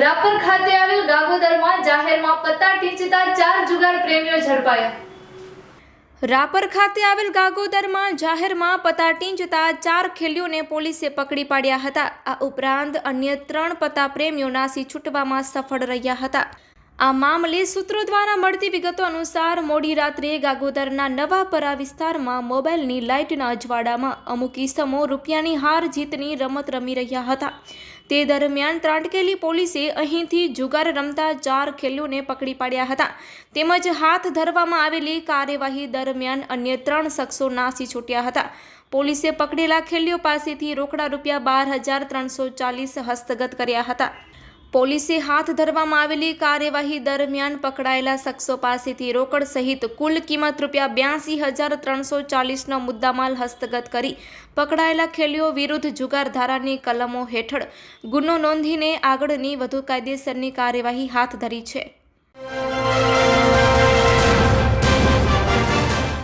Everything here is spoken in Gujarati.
રાપર ખાતે આવેલ ગાગોદરમાં જાહેરમાં પત્તા ટીંચતા ચાર જુગાર પ્રેમીઓ ઝડપાયા. રાપર ખાતે આવેલ ગાગોદરમાં જાહેરમાં પત્તા ટીંચતા ચાર ખેલ્યુને પોલીસે પકડી પાડ્યા હતા. આ ઉપરાંત અન્ય ત્રણ પત્તા પ્રેમીઓ નાસી છૂટવામાં સફળ રહ્યા હતા. આ મામલે સૂત્રો દ્વારા મળતી વિગતો અનુસાર મોડી રાત્રે ગાગોદરના નવાપરા વિસ્તારમાં મોબાઈલની લાઇટના અજવાડામાં અમુક ઈસમો રૂપિયાની હાર જીતની રમત રમી રહ્યા હતા. તે દરમિયાન ત્રાટકેલી પોલીસે અહીંથી જુગાર રમતા ચાર ખેલીઓને પકડી પાડ્યા હતા. તેમજ હાથ ધરવામાં આવેલી કાર્યવાહી દરમિયાન અન્ય ત્રણ શખ્સો નાસી છૂટ્યા હતા. પોલીસે પકડેલા ખેલ્યો પાસેથી રોકડા રૂપિયા બાર હજાર ત્રણસો ચાલીસ હસ્તગત કર્યા હતા. પોલીસે હાથ ધરવામાં આવેલી કાર્યવાહી દરમિયાન પકડાયેલા શખ્સો પાસેથી રોકડ સહિત કુલ કિંમત રૂપિયા બ્યાસી હજાર ત્રણસો ચાલીસનો મુદ્દામાલ હસ્તગત કરી પકડાયેલા ખેલીઓ વિરુદ્ધ જુગાર ધારાની કલમો હેઠળ ગુનો નોંધીને આગળની વધુ કાયદેસરની કાર્યવાહી હાથ ધરી છે.